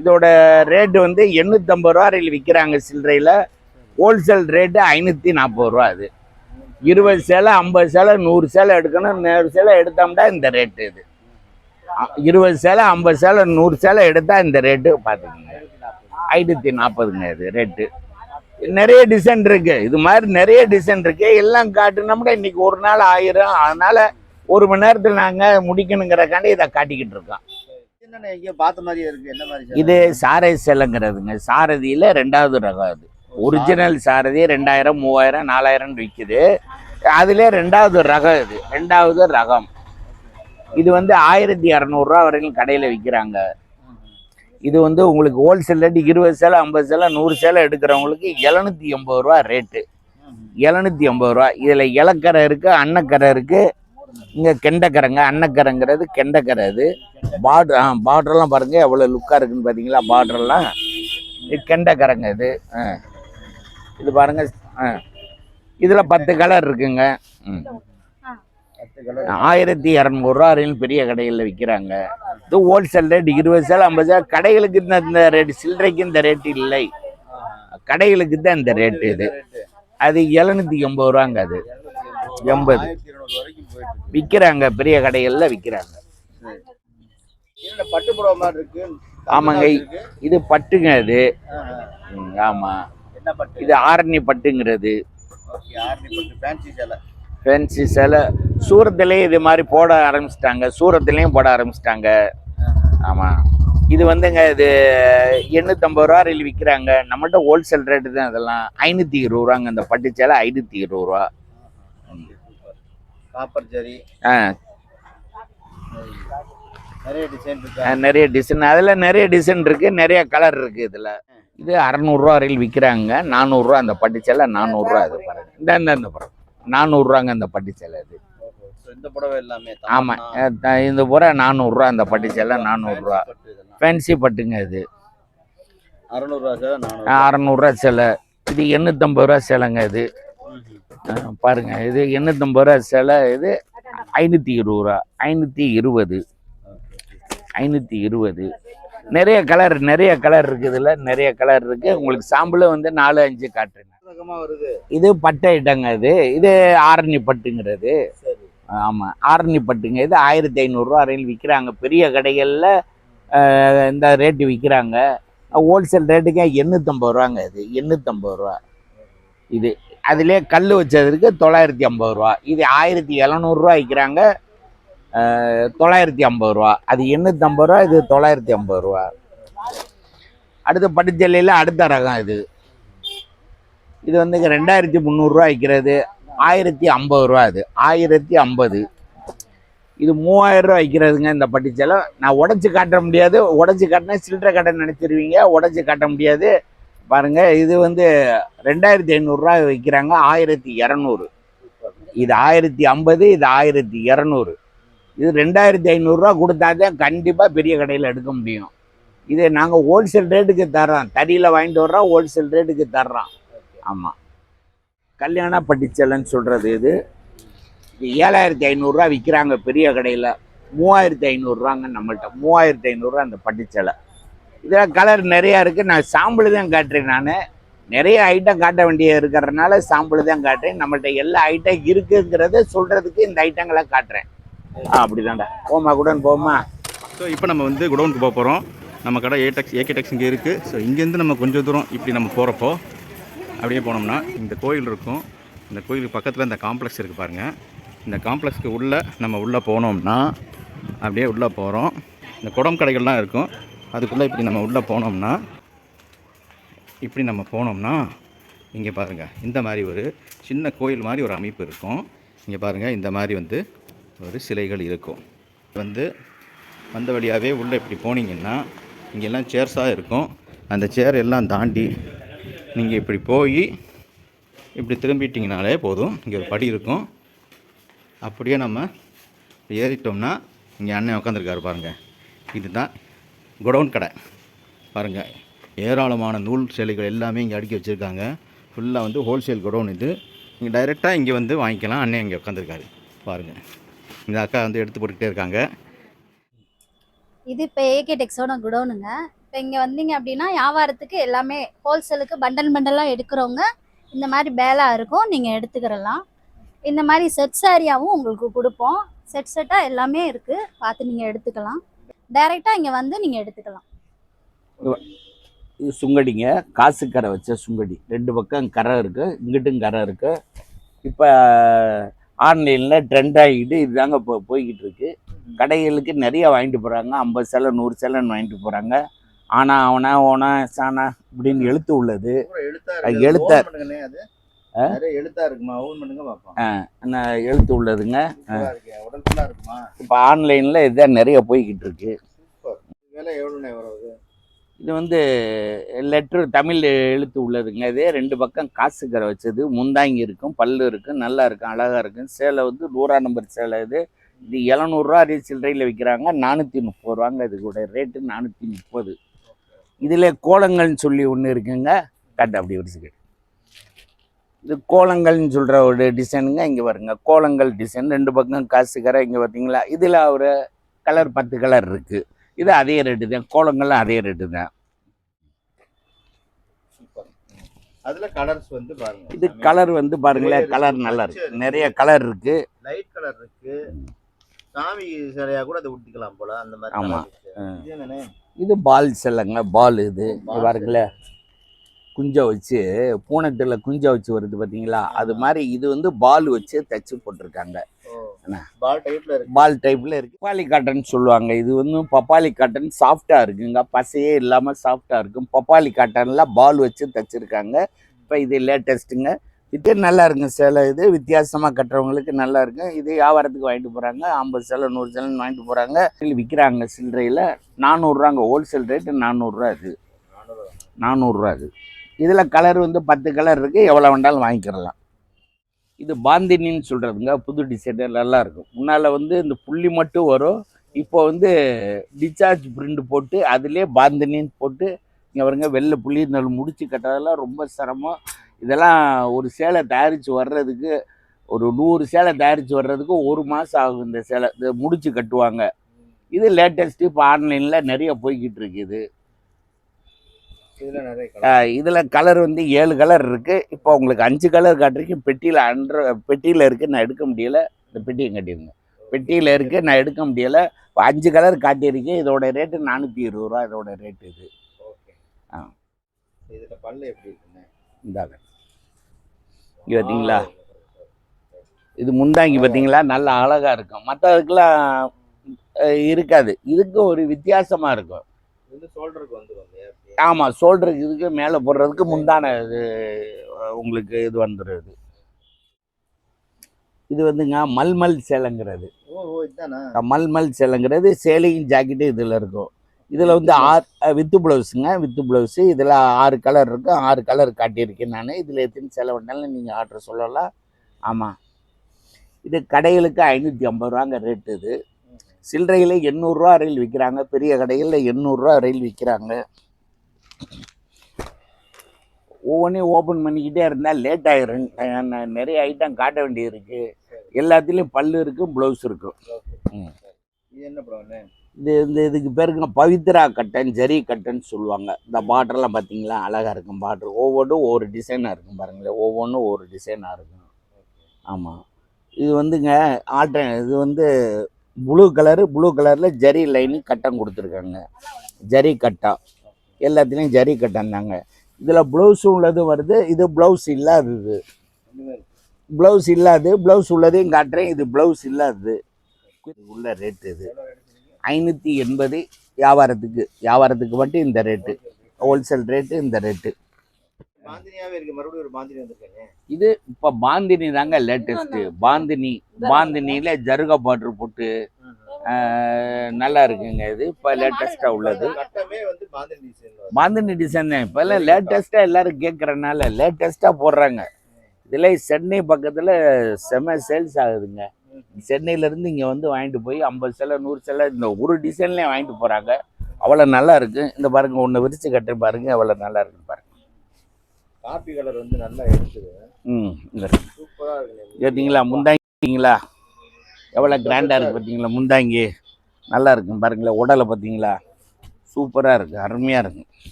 இதோட ரேட்டு வந்து எண்ணூற்றம்பது ரூபா வரையில் விற்கிறாங்க சில்லறையில். ஹோல்சேல் ரேட்டு ஐநூற்றி நாற்பது ரூபா அது. இருபது சேலை ஐம்பது சேலை நூறு சேலை எடுக்கணும். நூறு சேலை எடுத்தோம்னா இந்த ரேட்டு இது. இருபது சேலை ஐம்பது சேலை நூறு சேலை எடுத்தால் இந்த ரேட்டு பார்த்துக்கோங்க ஐநூற்றி நாற்பதுங்க இது ரேட்டு நிறைய டிசைன் இருக்கு. இது மாதிரி நிறைய டிசைன் இருக்கு. எல்லாம் காட்டுனோம்னா இன்னைக்கு ஒரு நாள் ஆயிரும். அதனால ஒரு மணி நேரத்தில் நாங்கள் முடிக்கணுங்கிறக்காண்டி இதை காட்டிக்கிட்டு இருக்கோம்? இது சாரை சேலைங்கிறதுங்க. சாரதியில் ரெண்டாவது ரகம் அது. ஒரிஜினல் சாரதி ரெண்டாயிரம் மூவாயிரம் நாலாயிரம் விற்குது அதுல ரெண்டாவது ரகம் இது. ரெண்டாவது ரகம். இது வந்து ஆயிரத்தி இரநூறுவா வரைக்கும் கடையில் விற்கிறாங்க இது வந்து உங்களுக்கு ஹோல்சேல் ரேட்டு இருபது சேலை ஐம்பது சேலை நூறு சேலை எடுக்கிறவங்களுக்கு எழுநூத்தி எண்பது ரூபா ரேட்டு எழுநூத்தி எண்பது ரூபா. இதில் இலக்கரை இருக்குது அன்னக்கரை இருக்குது இங்கே கெண்டைக்கரைங்க அன்னக்கரைங்கிறது கெண்டைக்கரை இது. பார்டர் ஆ பார்டர்லாம் பாருங்கள் எவ்வளோ லுக்காக இருக்குன்னு பார்த்தீங்களா பார்டர்லாம் இது கெண்டைக்கரைங்க இது. ஆ. இது பாருங்கள் ஆ. இதில் பத்து கலர் இருக்குங்க. ம். ஆயிரத்தி இரநூறுவா வரையும் பெரிய கடைகளில் விற்கிறாங்க இது ஹோல்சேல் ரேட் இருபது சேலை ஐம்பது சேலை கடைகளுக்கு இந்த ரேட்டு சில்லறைக்கு இந்த ரேட்டு இல்லை. கடைகளுக்கு தான் இந்த ரேட்டு இது. அது எழுநூத்தி எண்பது ரூபாங்க அது. எண்பது. விற்கிறாங்க பெரிய கடைகளில் விற்கிறாங்க ஆமாங்க. இது பட்டுங்க இது ஆஹா. ம், ஆமா. என்ன பட்டு? இது ஆரணி பட்டுங்கிறது. ஃபேன்சி சேலை சூரத்துலேயும் இது மாதிரி போட ஆரம்பிச்சிட்டாங்க. சூரத்துலேயும் போட ஆரம்பிச்சிட்டாங்க. ஆமாம் இது வந்துங்க இது எண்ணூற்றம்பது ரூபா வரையில் விற்கிறாங்க நம்மள்ட்ட ஹோல்சேல் ரேட்டு தான் இதெல்லாம். ஐநூற்றி இருபது ரூபாங்க இந்த பட்டு சேலை ஐநூற்றி இருபது ரூபா. காப்பர் ஜரி. ஆ. நிறைய டிசைன் இருக்கு? நிறைய டிசைன் அதில் நிறைய டிசைன் இருக்குது நிறைய கலர் இருக்குது இதில். இது அறநூறுரூவா வரையில் விற்கிறாங்க நானூறுரூவா அந்த பட்டு சேலை நானூறுரூவா இது பாருங்க. இந்த இந்த இந்த பாருங்க. நானூறுரூவாங்க அந்த பட்டு சேலை இது இந்த புடவை எல்லாமே ஆமாம் இந்த பூரா நானூறுரூவா அந்த பட்டு சேலை நானூறுரூவா. ஃபேன்சி பட்டுங்க இது. அறுநூறுவா சேலை அறநூறுரூவா சேலை. இது எண்ணூற்றம்பது ரூபா சேலைங்க இது. பாருங்க இது எண்ணூற்றம்பது ரூபா சேலை இது ஐநூற்றி இருபது ரூபா ஐநூற்றி இருபது. ஐநூற்றி இருபது. நிறைய கலர் நிறைய கலர் இருக்குது இதில் நிறைய கலர் இருக்குது உங்களுக்கு சாம்பிளும் வந்து நாலு அஞ்சு காட்டுறேன் இது பட்டு ஐட்டங்க இது. இது ஆரணி பட்டுங்கிறது. சரி. ஆமாம் ஆரணி பட்டுங்க. இது ஆயிரத்தி ஐநூறுரூவா வரையில் விற்கிறாங்க பெரிய கடைகளில் இந்த ரேட்டு விற்கிறாங்க ஹோல்சேல் ரேட்டுக்கு எண்ணூற்றம்பது ரூபாங்க இது. எண்ணூற்றம்பது ரூபா. இது. அதிலே கல் வச்சதுக்கு தொள்ளாயிரத்தி ஐம்பது ரூபா. இது ஆயிரத்தி எழுநூறுவா விற்கிறாங்க தொள்ளாயிரத்தி ஐம்பது ரூபா. அது எண்ணூற்றம்பது ரூபா இது தொள்ளாயிரத்தி ஐம்பது ரூபா. அடுத்த பட்டுச்சல்லையில் அடுத்த ரகம் இது. இது வந்து ரெண்டாயிரத்தி முந்நூறுரூவா விற்கிறது ஆயிரத்தி ஐம்பது ரூபா அது ஆயிரத்தி ஐம்பது. இது மூவாயிரம் ரூபா விற்கிறதுங்க இந்த பட்டுச்சேலை நான் உடச்சி காட்ட முடியாது. உடச்சி காட்டினா சில்லறை கடை நினச்சிருவீங்க. உடச்சி காட்ட முடியாது. பாருங்க இது வந்து ரெண்டாயிரத்தி ஐநூறுரூவா விற்கிறாங்க ஆயிரத்தி இரநூறு. இது ஆயிரத்தி ஐம்பது இது ஆயிரத்தி இரநூறு. இது ரெண்டாயிரத்தி ஐநூறுரூவா கொடுத்தா தான் கண்டிப்பாக பெரிய கடையில் எடுக்க முடியும். இது நாங்கள் ஹோல்சேல் ரேட்டுக்கு தர்றோம். தறியில் வாங்கிட்டு வர்றோம் ஹோல்சேல் ரேட்டுக்கு தர்றோம். ஆமாம் கல்யாண பட்டுச்சேலைன்னு சொல்கிறது இது ஏழாயிரத்தி ஐநூறுரூவா விற்கிறாங்க பெரிய கடையில். மூவாயிரத்தி ஐநூறுரூவாங்க நம்மள்கிட்ட மூவாயிரத்தி ஐநூறுரூவா அந்த பட்டிச்சலை. இதில் கலர் நிறையா இருக்குது நான் சாம்பிள் தான் காட்டுறேன் நான். நிறைய ஐட்டம் காட்ட வேண்டிய இருக்கிறதுனால சாம்பிள் தான் காட்டுறேன். நம்மள்ட்ட எல்லா ஐட்டம் இருக்குங்கிறத சொல்கிறதுக்கு இந்த ஐட்டங்களை காட்டுறேன். ஆ அப்படிதான்டா. போமா கூட போமா ஸோ இப்போ நம்ம வந்து குடோனுக்கு போக போகிறோம் நம்ம கடை ஏ டெக்ஸ் ஏகே டெக்ஸ் இங்கே இருக்குது ஸோ இங்கேருந்து நம்ம கொஞ்சம் தூரம் இப்படி நம்ம போகிறப்போ அப்படியே போனோம்னா இந்த கோயில் இருக்கும். இந்த கோயிலுக்கு பக்கத்தில் இந்த காம்ப்ளெக்ஸ் இருக்குது பாருங்கள் இந்த காம்ப்ளெக்ஸ்க்கு உள்ளே நம்ம உள்ளே போனோம்னா அப்படியே உள்ளே போகிறோம் இந்த குடம் கடைகள்லாம் இருக்கும். அதுக்குள்ளே இப்படி நம்ம உள்ளே போனோம்னா இப்படி நம்ம போனோம்னா இங்கே பாருங்கள் இந்த மாதிரி ஒரு சின்ன கோயில் மாதிரி ஒரு அமைப்பு இருக்கும். இங்கே பாருங்கள் இந்த மாதிரி வந்து ஒரு சிலைகள் இருக்கும். வந்து வந்த வழியாகவே உள்ளே இப்படி போனீங்கன்னா இங்கெல்லாம் சேர்ஸாக இருக்கும். அந்த சேர் எல்லாம் தாண்டி நீங்கள் இப்படி போய் இப்படி திரும்பிட்டிங்கனாலே போதும். இங்கே ஒரு படி இருக்கும். அப்படியே நம்ம ஏறிட்டோம்னா இங்கே அண்ணன் உட்காந்துருக்காரு பாருங்கள் இதுதான் குடவுன் கடை. பாருங்கள் ஏராளமான நூல் சேலைகள் எல்லாமே இங்கே அடுக்கி வச்சுருக்காங்க. ஃபுல்லாக வந்து ஹோல்சேல் குடவுன் இது. நீங்கள் டைரெக்டாக இங்கே வந்து வாங்கிக்கலாம். அண்ணன் இங்கே உட்காந்துருக்காரு பாருங்கள் இந்த அக்கா வந்து எடுத்து போட்டுக்கிட்டே இருக்காங்க. இது இப்போ ஏகே டெக்ஸோட குடோனுங்க. இப்போ இங்கே வந்தீங்க அப்படின்னா வியாபாரத்துக்கு எல்லாமே ஹோல்சேலுக்கு பண்டல் பண்டலாக எடுக்கிறவங்க இந்த மாதிரி பேலா இருக்கும். நீங்கள் எடுத்துக்கிறலாம். இந்த மாதிரி செட் சாரியாகவும் உங்களுக்கு கொடுப்போம். செட் செட்டாக எல்லாமே இருக்குது பார்த்து நீங்கள் எடுத்துக்கலாம். டைரெக்டாக இங்கே வந்து நீங்கள் எடுத்துக்கலாம். இது சுங்கடிங்க. காசு கரை வச்ச சுங்கடி. ரெண்டு பக்கம் கரை இருக்குது இங்கிட்டும் கரை இருக்குது இப்போ ஆன்லைனில் ட்ரெண்ட் ஆகிட்டு இதுதாங்க இப்போ போய்கிட்டு இருக்கு. கடைகளுக்கு நிறைய வாங்கிட்டு போகிறாங்க ஐம்பது சேலை நூறு சேலைன்னு வாங்கிட்டு போகிறாங்க ஆனா அவனா ஓனா சானா இப்படின்னு எழுத்து உள்ளது. எழுத்தா எழுத்தா- உள்ளதுங்க. இப்போ ஆன்லைனில் இதுதான் நிறைய போய்கிட்டு இருக்கு. இது வந்து லெட்ரு தமிழ் எழுத்து உள்ளதுங்க. இதே ரெண்டு பக்கம் காசு கரை வச்சது. முந்தாங்கி இருக்கும் பல்லு இருக்கும் நல்லா இருக்கும் அழகாக இருக்கும். சேலை வந்து நூறா நம்பர் சேலை இது. இது எழுநூறுரூவா அரிய சில்லறையில் விற்கிறாங்க நானூற்றி முப்பது ரூபாங்க இதுக்கூட ரேட்டு நானூற்றி முப்பது. இதில் கோலங்கள்னு சொல்லி ஒன்று இருக்குங்க. கட்டு அப்படி வரிசைக்கு இது கோலங்கள்னு சொல்கிற ஒரு டிசைனுங்க இங்கே வருங்க கோலங்கள் டிசைன் ரெண்டு பக்கம் காசு கரை இங்கே பார்த்தீங்களா இதில் ஒரு கலர் பத்து கலர் இருக்குது இது அதே ரேட்டு தான். கோலங்கள்லாம் அதே ரேட்டு தான். அதுல கலர்ஸ் வந்து பாருங்க. இது கலர் வந்து பாருங்களேன் கலர் நல்லா இருக்கு. நிறைய கலர் இருக்கு. லைட் கலர் இருக்கு. சாமி சிலையா கூட அதை ஊட்டிக்கலாம் போல. அந்த மாதிரி ஆமா. இது பால் செல்லங்க பால் இது. பாருங்களேன் குஞ்சை வச்சு பூனத்தில் குஞ்சை வச்சு வருது பார்த்தீங்களா அது மாதிரி இது வந்து பால் வச்சு தச்சு போட்டிருக்காங்க? பால் டைப்ல இருக்கு. பால் டைப்பில் இருக்கு. பப்பாளி காட்டன் சொல்லுவாங்க. இது வந்து பப்பாளி காட்டன் சாஃப்டாக இருக்குங்க. பசையே இல்லாமல் சாஃப்டாக இருக்கும். பப்பாளி காட்டனில் பால் வச்சு தச்சிருக்காங்க. இப்போ இது லேட்டஸ்ட்டுங்க இது நல்லா இருக்குங்க சேலை. இது வித்தியாசமாக கட்டுறவங்களுக்கு நல்லா இருக்கும் இது வியாபாரத்துக்கு வாங்கிட்டு போகிறாங்க ஐம்பது சேலை நூறு சேலைன்னு வாங்கிட்டு போகிறாங்க விற்கிறாங்க சில்லறையில் நானூறுரூவாங்க. ஹோல்சேல் ரேட்டு நானூறுரூவா இது நானூறுரூவா இது இதில் கலர் வந்து பத்து கலர் இருக்குது எவ்வளோ வேண்டாலும் வாங்கிக்கிறலாம். இது பாந்தினின்னு சொல்கிறதுங்க புது டிசைன் நல்லாயிருக்கும். முன்னால் வந்து இந்த புள்ளி மட்டும் வரும். இப்போ வந்து டிஸ்சார்ஜ் பிரிண்ட் போட்டு அதிலே பாந்தினின்னு போட்டு இங்கே வருங்க வெள்ளை புள்ளி இருந்தாலும் முடிச்சு கட்டுறதெல்லாம் ரொம்ப சிரமம். இதெல்லாம் ஒரு சேலை தயாரித்து வர்றதுக்கு ஒரு நூறு சேலை தயாரித்து வர்றதுக்கு ஒரு மாதம் ஆகும் இந்த சேலை இதை முடிச்சு கட்டுவாங்க. இது லேட்டஸ்ட்டு இப்போ ஆன்லைனில் நிறைய போய்கிட்டு இருக்குது. இதுல கலர் இதில் கலர் வந்து ஏழு கலர் இருக்குது இப்போ உங்களுக்கு அஞ்சு கலர் காட்டுறீங்க பெட்டியில் அன்ற பெட்டியில் இருக்குது நான் எடுக்க முடியல. இந்த பெட்டியை கட்டிடுங்க பெட்டியில் இருக்குது நான் எடுக்க முடியல. அஞ்சு கலர் காட்டியிருக்கேன். இதோட ரேட்டு நானூற்றி இருபது ரூபா. இதோட ரேட்டு இது. ஆ. இதுல பல்லு எப்படி இருக்குண்ணே இந்தாங்க. இங்கே பார்த்தீங்களா இது முந்தாங்கி பார்த்தீங்களா நல்ல அழகாக இருக்கும். மற்றதுக்கெல்லாம் இருக்காது. இதுக்கு ஒரு வித்தியாசமாக இருக்கும். இது வந்து ஷோல்டருக்கு அப்படியே? ஆமாம் ஷோல்டருக்கு இதுக்கு மேலே போடுறதுக்கு முந்தான இது உங்களுக்கு இது வந்துடுது இது வந்துங்க மல்மல் சேலைங்கிறது. மல்மல் சேலைங்கிறது சேலையும் ஜாக்கெட்டும் இதில் இருக்கும். இதில் வந்து ஆறு வித்து ப்ளவுஸுங்க வித்து ப்ளவுஸு இதில் ஆறு கலர் இருக்கும். ஆறு கலர் காட்டியிருக்கேன் நான். இதில் எத்தனை சேலை வேணாலும் நீங்கள் ஆர்டர் சொல்லலாம். ஆமாம் இது கடைகளுக்கு ஐநூற்றி ஐம்பது ரூபாங்க ரேட்டு இது. சில்லறையில் எண்ணூறுரூவா ரயில் விற்கிறாங்க பெரிய கடைகளில் எண்ணூறுரூவா ரயில் விற்கிறாங்க ஒவ்வொன்றையும் ஓப்பன் பண்ணிக்கிட்டே இருந்தால் லேட் ஆயிரும். நான் நிறைய ஐட்டம் காட்ட வேண்டியிருக்கு. எல்லாத்துலேயும் பல்லு இருக்கும் ப்ளவுஸ் இருக்கும். ம். இது என்ன ப்ரோண்ணே இது இந்த இதுக்கு பேருங்க பவித்ரா கட்டன் ஜரி கட்டன் சொல்லுவாங்க. இந்த பார்டர்லாம் பார்த்தீங்களா அழகாக இருக்கும் பார்டர் ஒவ்வொன்றும் ஒவ்வொரு டிசைனாக இருக்கும் பாருங்களேன். ஒவ்வொன்றும் ஒவ்வொரு டிசைனாக இருக்கும். ஆமாம் இது வந்துங்க ஆட்ட இது வந்து ப்ளூ கலரு ப்ளூ கலரில் ஜரி லைனு கட்டம் கொடுத்துருக்காங்க. ஜரி கட்டா. எல்லாத்துலேயும் ஜரி கட்டம் தாங்க இதில் ப்ளவுஸும் உள்ளது வருது இது ப்ளவுஸ் இல்லாதது. ப்ளவுஸ் இல்லாது ப்ளவுஸ் உள்ளதையும் காட்டுறேன் இது ப்ளவுஸ் இல்லாதது. உள்ள ரேட்டு இது. ஐநூற்றி எண்பது வியாபாரத்துக்கு வியாபாரத்துக்கு மட்டும் இந்த ரேட்டு ஹோல்சேல் ரேட்டு இந்த ரேட்டு பாந்தினியாவே இருக்கு. மறுபடியும் ஒரு பாந்தினி வந்திருக்கேங்க இது இப்போ பாந்தினி தாங்க லேட்டஸ்ட்டு பாந்தினி பாந்தினியில் ஜருக பார்டர் போட்டு நல்லா இருக்குங்க இது. இப்போ லேட்டஸ்ட்டாக உள்ளது. பாந்தினி டிசைன் தான். இப்போல்லாம் லேட்டஸ்ட்டாக எல்லாரும் கேட்குறனால லேட்டஸ்ட்டாக போடுறாங்க. இதில் சென்னை பக்கத்தில் செம சேல்ஸ் ஆகுதுங்க. சென்னையிலேருந்து இங்கே வந்து வாங்கிட்டு போய் ஐம்பது சேலை நூறு சேலை இந்த ஒரு டிசைன்லேயே வாங்கிட்டு போகிறாங்க அவ்வளோ நல்லா இருக்கு. இந்த பாருங்க ஒன்று விரிச்சு கட்டு பாருங்க அவ்வளோ நல்லா இருக்கு பாருங்க. காப்பி கலர் வந்து நல்லா எடுக்குது. ம் இந்த சூப்பரா இருக்கு கேட்டிங்களா? முந்தாங்கிங்களா எவ்வளோ கிராண்டாக இருக்குது பார்த்தீங்களா முந்தாங்கி நல்லா இருக்கும் பாருங்களேன் உடலை பார்த்தீங்களா சூப்பராக இருக்குது அருமையாக இருக்கு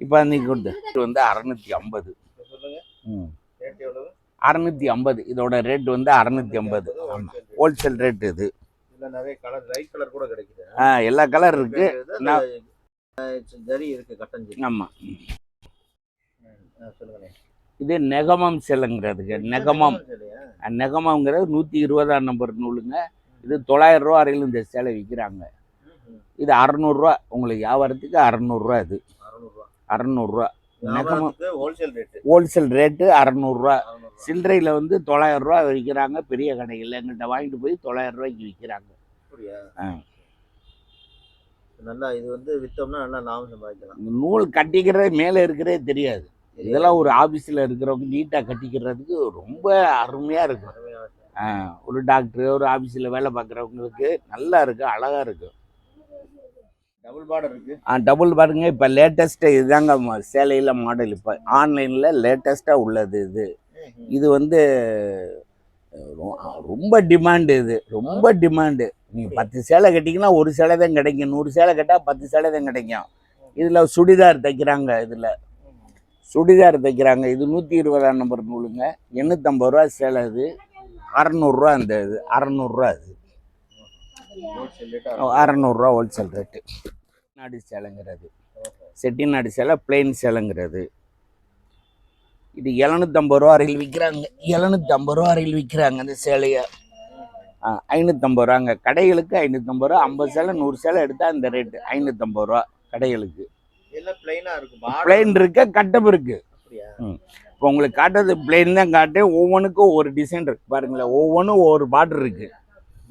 இப்போ அன்னைக்கு கொடுத்து வந்து அறநூற்றி ஐம்பது ம் அறநூற்றி ஐம்பது இதோட ரேட் வந்து அறநூற்றி ஐம்பது ஆமாம் ஹோல்சேல் ரேட் இது நிறைய கலர் லைட் கலர் கூட கிடைக்குது ஆ எல்லா கலர் இருக்கு ஜரி இருக்கு கட்டன் ஆமாம் சொல்லுங்களேன் இது நெகமம் செல்லுங்கிறதுக்கு நெகமம்? நெகமம்ங்கிறது நூற்றி இருபதாம் நம்பர் நூலுங்க இது தொள்ளாயிரம் ரூபா வரையிலும் இந்த சேலை விற்கிறாங்க. இது அறநூறுரூவா உங்களுக்கு வியாபாரத்துக்கு அறநூறுரூவா இது. அறநூறுரூவா Negamam. Wholesale rate. Wholesale rate அறநூறுரூவா சில்லறையில் வந்து தொள்ளாயிரம் ரூபா விற்கிறாங்க பெரிய கடையில் எங்கிட்ட வாங்கிட்டு போய் தொள்ளாயிரம் ரூபாய்க்கு விற்கிறாங்க ஆ. நல்லா இது வந்து வித்தோம்னா நல்லா லாபம் சம்பாதிக்கலாம். நூல் கட்டிக்கிறதே மேலே இருக்கிறதே தெரியாது. இதெல்லாம் ஒரு ஆஃபீஸில் இருக்கிறவங்க நீட்டாக கட்டிக்கிறதுக்கு ரொம்ப அருமையாக இருக்கும். ஒரு டாக்டர் ஒரு ஆஃபீஸில் வேலை பார்க்குறவங்களுக்கு நல்லா இருக்கு அழகாக இருக்கு டபுள் பார்டர் இருக்கு. ஆ டபுள் பாருங்க இப்போ லேட்டஸ்ட்டு இதுதாங்க ம- சேலையில் மாடல் இப்போ. ஆன்லைனில் லேட்டஸ்ட்டாக உள்ளது இது. இது வந்து ரொம்ப டிமாண்டு இது. ரொம்ப டிமாண்டு நீங்கள் பத்து சேலை கட்டிங்கன்னா ஒரு சேலை தான் கிடைக்கும். நூறு சேலை கட்டால் பத்து சேலை தான் கிடைக்கும். இதில் சுடிதார் தைக்கிறாங்க இதில். சுடிதார் தைக்கிறாங்க. இது நூற்றி இருபதாம் நம்பர் நூலுங்க. எண்ணூற்றம்பது ரூபா சேலை அது அறநூறுரூவா அந்த இது. அறநூறுரூவா அது. ஹோல்சேல் அறநூறுரூவா ஹோல்சேல் ரேட்டு நாடு சேலைங்கிறது. செட்டிநாடு சேலை பிளெயின் சேலைங்கிறது. இது எழுநூத்தம்பது ரூபா வரையில் விற்கிறாங்க எழுநூத்தம்பது ரூபா வரையில் விற்கிறாங்க அந்த சேலையை. ஆ ஐநூற்றம்பது ரூபாங்க. கடைகளுக்கு ஐநூற்றம்பது ரூபா. ஐம்பது சேலை நூறு சேலை எடுத்தால் அந்த ரேட்டு ஐநூற்றம்பது ரூபா கடைகளுக்கு. பிளெயின் இருக்கு கட்டம் இருக்கு. இப்போ உங்களுக்கு காட்டுறது பிளெயின் தான் காட்டு ஒவ்வொன்றுக்கும் ஒரு டிசைன் இருக்கு. பாருங்களேன் ஒவ்வொன்றும் ஒவ்வொரு பார்டர் இருக்கு.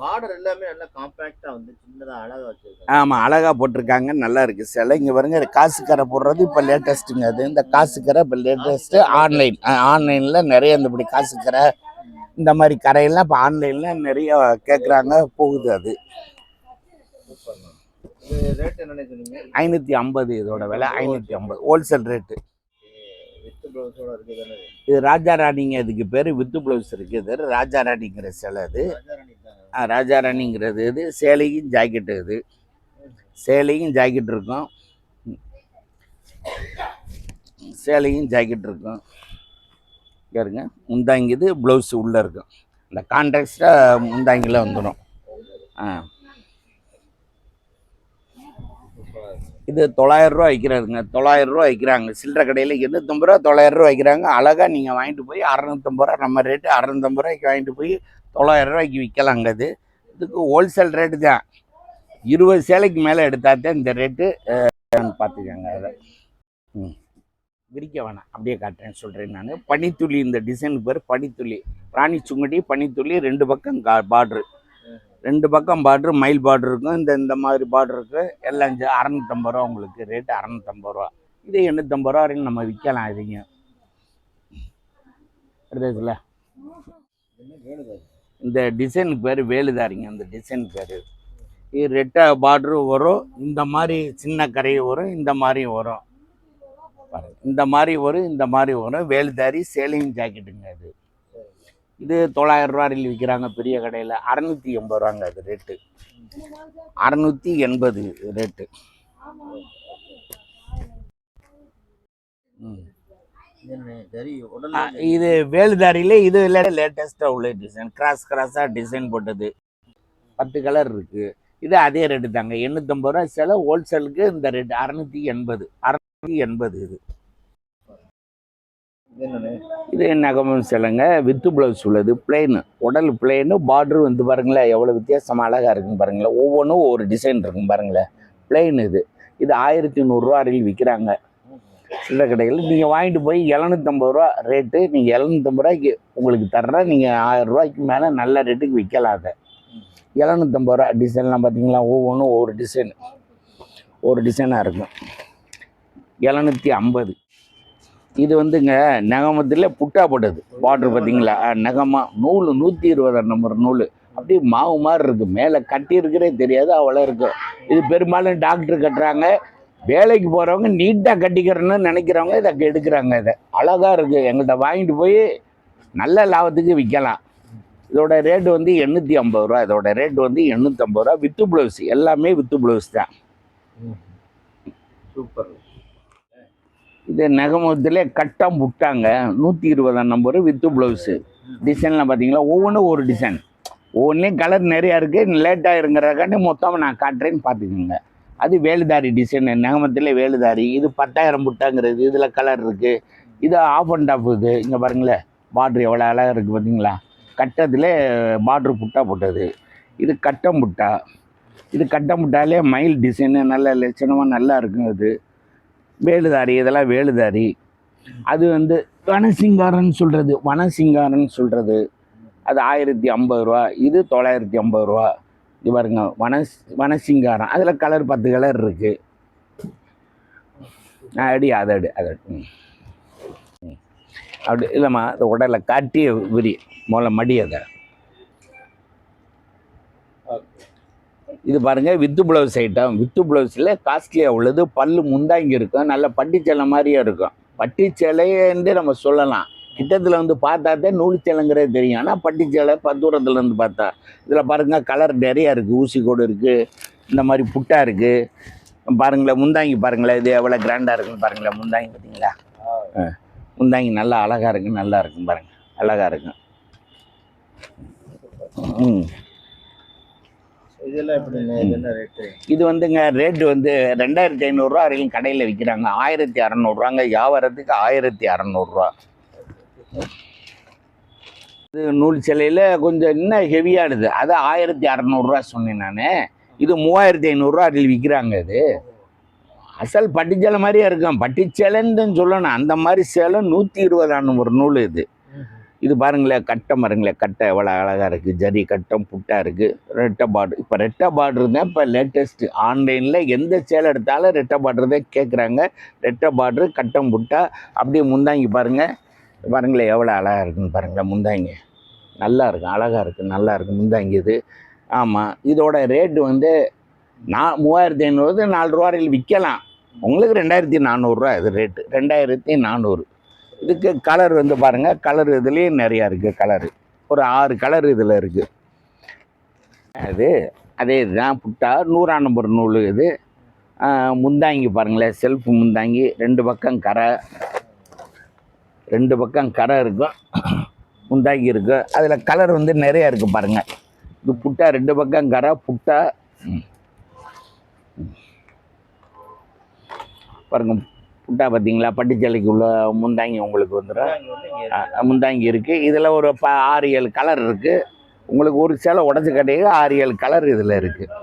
பார்டர் எல்லாமே நல்லா காம்பாக்டா வந்து சின்னதா அழகா வச்சிருக்காங்க. ஆமாம் அழகாக போட்டிருக்காங்க. நல்லா இருக்கு. சிலை இங்கே பாருங்க காசு கரை போடுறது இப்போ லேட்டஸ்ட்டுங்க அது இந்த காசு கரை இப்போ லேட்டஸ்ட்டு ஆன்லைன் ஆன்லைனில் நிறைய இந்த இப்படி காசு கரை இந்த மாதிரி கரையெல்லாம் இப்போ ஆன்லைனில் நிறைய கேட்குறாங்க போகுது அது. ரேட் என்னன்னு சொன்னீங்க? ஐநூற்றி ஐம்பது இதோட விலை ஐநூற்றி ஐம்பது. ஹோல்சேல் ரேட்டு இது ராஜா ராணிங்க இதுக்கு பேர் வித்து ப்ளவுஸ் இருக்குது இது. ராஜா ராணிங்கிற சிலை ஆ, ராஜா ராணிங்கிறது இது. சேலையும் ஜாக்கெட்டு இது. சேலையும் ஜாக்கெட் இருக்கும். சேலையும் ஜாக்கெட் இருக்கும். இங்க இருங்க முந்தாங்கி இது ப்ளவுஸ் உள்ளே இருக்கும். இந்த கான்ட்ராக்டாக முந்தாங்கியில் வந்துடும் ஆ. இது தொள்ளாயிரம் ரூபா விற்கிறாருங்க தொள்ளாயிரம் ரூபா விற்கிறாங்க சில்லற கடையில் எண்ணூற்றம்பது ரூபா தொள்ளாயிரம் ரூபா விற்கிறாங்க அழகாக நீங்கள் வாங்கிட்டு போய் அறநூற்றம்பது ரூபா நம்ம ரேட்டு அறநூற்றம்பது ரூபாய்க்கு வாங்கிட்டு போய் தொள்ளாயிரம் ரூபாய்க்கு விற்கலாங்க அது. இதுக்கு ஹோல்சேல் ரேட்டு தான். இருபது சேலைக்கு மேலே எடுத்தால் தான் இந்த ரேட்டு பார்த்துக்கோங்க அதை. ம். விரிக்க வேணாம். அப்படியே காட்டுறேன் சொல்கிறேன் நான். பனித்துளி இந்த டிசைனுக்கு பேர் பனித்துளி. ராணி சுங்குடி பனித்துளி ரெண்டு பக்கம் கா பார்ட்ரு ரெண்டு பக்கம் பார்ட்ரு மயில் பார்ட்ரு இருக்கும். இந்த இந்த மாதிரி பார்ட்ரு இருக்குது எல்லாம் அறநூற்றம்பது அறநூத்தம்பது ரூபா உங்களுக்கு. ரேட்டு அறநூத்தம்பது ரூபா. இது எண்ணூற்றம்பது ரூபா வரையும் நம்ம விற்கலாம் இதுங்க. எடுத்தாச்சுல இந்த டிசைனுக்கு பேர் வேலுதாரிங்க. அந்த டிசைன் பேர். இது ரெட்டை பார்ட்ரு வரும். இந்த மாதிரி சின்ன கரையும் வரும். இந்த மாதிரியும் வரும். இந்த மாதிரி வரும் இந்த மாதிரி வரும். வேலுதாரி சேலிங் ஜாக்கெட்டுங்க அது இது தொள்ளாயிரம் ரூபா விற்கிறாங்க பெரிய கடையில். அறநூற்றி எண்பது ரூபாங்க அது ரேட்டு அறநூற்றி எண்பது ரேட்டு ம். சரி இது வேலுதாரியில இது இல்லை லேட்டஸ்ட்டாக உள்ள டிசைன் கிராஸ் கிராஸாக டிசைன் போட்டது. பத்து கலர் இருக்கு. இது அதே ரேட்டு தாங்க. எண்ணூற்றம்பது ரூபா சில ஹோல்சேலுக்கு இந்த ரேட்டு அறநூற்றி எண்பது. அறநூற்றி எண்பது இது. இது நகமும் சிலங்க வித்து ப்ளவுஸ் உள்ளது பிளெயின் உடல் பிளெயின் பார்டர் வந்து பாருங்களேன் எவ்வளோ வித்தியாசமாக அழகாக இருக்குங்க பாருங்களேன். ஒவ்வொன்றும் ஒவ்வொரு டிசைன் இருக்கும் பாருங்களேன். பிளெயின் இது. இது ஆயிரத்தி நூறுரூவா அருகில் விற்கிறாங்க சில்லறை கடைகள். நீங்கள் வாங்கிட்டு போய் எழுநூத்தம்பது ரூபா ரேட்டு நீங்கள் எழுநூத்தம்பது ரூபாய்க்கு உங்களுக்கு தர்ற நீங்கள் ஆயிரம் ரூபாய்க்கு மேலே நல்ல ரேட்டுக்கு விற்கலாம் அதை. எழுநூத்தம்பது ரூபா டிசைன்லாம் பார்த்தீங்களா ஒவ்வொன்றும் ஒவ்வொரு டிசைன் ஒரு டிசைனாக இருக்கும். எழுநூற்றி ஐம்பது. இது வந்துங்க நகமத்தில் புட்டா போட்டது. பார்டர் பார்த்தீங்களா? நகமாக நூல் நூற்றி இருபதாம் நம்பர் நூல். அப்படியே மாவு மாதிரி இருக்குது மேலே கட்டி இருக்கிறே தெரியாது அவ்வளோ இருக்கும் இது பெரும்பாலும் டாக்டர் கட்டுறாங்க. வேலைக்கு போகிறவங்க நீட்டாக கட்டிக்கிறேன்னு நினைக்கிறவங்க இதை எடுக்கிறாங்க இதை. அழகாக இருக்குது எங்கள்கிட்ட வாங்கிட்டு போய் நல்ல லாபத்துக்கு விற்கலாம். இதோட ரேட்டு வந்து எண்ணூற்றி ஐம்பது ரூபா. இதோட ரேட்டு வந்து எண்ணூற்றம்பது ரூபா. With blouse. எல்லாமே வித்து ப்ளவுஸ் தான். சூப்பர். இது நெகமத்திலே கட்டம் புட்டாங்க. நூற்றி இருபதாம் நம்பரு வித்து ப்ளவுஸு. டிசைன்லாம் பார்த்தீங்களா? ஒவ்வொன்றும் ஒரு டிசைன். ஒவ்வொன்றையும் கலர் நிறையா இருக்குது லேட்டாக இருங்கிறக்காண்டி மொத்தமாக நான் காட்டுறேன்னு பார்த்துக்கோங்க. அது வேலுதாரி டிசைன் நகமத்தில் வேலுதாரி. இது பத்தாயிரம் புட்டாங்கிறது. இதில் கலர் இருக்குது இது ஆஃப் அண்ட் ஆஃப் இது. இங்கே பாருங்களேன். பார்ட்ரு எவ்வளோ அழகாக இருக்குது பார்த்தீங்களா? கட்டத்தில் பார்ட்ரு புட்டா போட்டது. இது கட்டம் புட்டா. இது கட்டம் புட்டாலே மயில் டிசைனு நல்ல லட்சணமாக நல்லா இருக்கும் அது. வேலுதாரி இதெல்லாம் வேலுதாரி. அது வந்து வனசிங்காரன் சொல்கிறது வனசிங்காரன் சொல்கிறது அது ஆயிரத்தி ஐம்பது ரூபா இது தொள்ளாயிரத்தி ஐம்பது ரூபா. இது பாருங்க வன வனசிங்காரன் அதில் கலர் பத்து கலர் இருக்குது அடி அதை அடி அதை ம். ம். அப்படி இல்லைம்மா இந்த உடலை காட்டிய விரி முதல்ல மடி அதை. இது பாருங்கள் வித்து ப்ளவுஸ் ஐட்டம் வித்து ப்ளவுஸில் காஸ்ட்லியாக உள்ளது. பல்லு முந்தாங்கி இருக்கும். நல்ல பட்டிச்சேலை மாதிரியே இருக்கும். பட்டிச்சேலைன்னு நம்ம சொல்லலாம். கிட்டத்தில் வந்து பார்த்தாதே நூலிச்சேலைங்கிறது தெரியும். ஆனால் பட்டிச்சேலை பத்து தூரத்துலேருந்து பார்த்தா இதில் பாருங்கள் கலர் நிறையா இருக்குது ஊசி கோடு இருக்குது இந்த மாதிரி புட்டா இருக்குது பாருங்களேன் முந்தாங்கி பாருங்களேன். இது எவ்வளோ கிராண்டாக இருக்குன்னு பாருங்களேன். முந்தாங்கி பார்த்தீங்களா? ஆ. முந்தாங்கி நல்லா அழகாக இருக்குது நல்லா இருக்கும் பாருங்கள் அழகாக இருக்கும் ம் இதெல்லாம் எப்படி என்ன ரேட்டு இது வந்துங்க ரேட்டு வந்து ரெண்டாயிரத்தி ஐநூறுரூவா வரைக்கும் கடையில் விற்கிறாங்க ஆயிரத்தி அறநூறுவாங்க. வியாபாரத்துக்கு ஆயிரத்தி அறநூறுவா. இது நூல் சிலையில் கொஞ்சம் இன்னும் ஹெவியானது அது ஆயிரத்தி அறநூறுவா சொன்னேன் நான். இது மூவாயிரத்தி ஐநூறுரூவா அதில் விற்கிறாங்க இது. அசல் பட்டிச்சலை மாதிரியே இருக்கும். பட்டிச்சலைன்னு தான் சொல்லணும். அந்த மாதிரி சேலை நூற்றி இருபதான ஒரு நூல் இது. இது பாருங்களேன் கட்டம் பாருங்களேன் கட்டை எவ்வளோ அழகாக இருக்குது ஜரி கட்டம் புட்டாக இருக்குது ரெட்டை பார்டர் இப்போ ரெட்டை பார்டர் தான் இப்போ லேட்டஸ்ட்டு ஆன்லைனில் எந்த சேலை எடுத்தாலும் ரெட்டை பார்டர் தான் கேட்குறாங்க ரெட்டை பார்டரு கட்டம் புட்டா அப்படியே முந்தாங்கி பாருங்கள் பாருங்களேன் எவ்வளோ அழகாக இருக்குன்னு பாருங்களேன் முந்தாங்கி. நல்லா இருக்கும் அழகாக இருக்குது நல்லா இருக்குது முந்தாங்கி இது ஆமாம் இதோட ரேட்டு வந்து நான் மூவாயிரத்தி ஐநூறு நாலு ரூபாயில் விற்கலாம் உங்களுக்கு ரெண்டாயிரத்தி நானூறுரூவா இது ரேட்டு ரெண்டாயிரத்தி நானூறு. இதுக்கு கலர் வந்து பாருங்கள் கலர் இதுலேயும் நிறையா இருக்குது கலரு ஒரு ஆறு கலர் இதில் இருக்குது அது அதே இதுதான் புட்டா. நூறாம் நம்பர் நூல் இது. முந்தாங்கி பாருங்களேன். செல்ஃப் முந்தாங்கி. ரெண்டு பக்கம் கரை. ரெண்டு பக்கம் கரை இருக்கும். முந்தாங்கி இருக்கும். அதில் கலர் வந்து நிறையா இருக்குது பாருங்கள் இது புட்டா ரெண்டு பக்கம் கரை புட்டா. பாருங்கள் புட்டா பார்த்தீங்களா பட்டுச்சேலைக்கு உள்ள முந்தாங்கி உங்களுக்கு வந்துடும் முந்தாங்கி இருக்குது இதில் ஒரு ப ஆறு ஏழு கலர் இருக்குது உங்களுக்கு ஒரு சேலை உடச்சி கட்டையே ஆறு ஏழு கலர் இதில் இருக்குது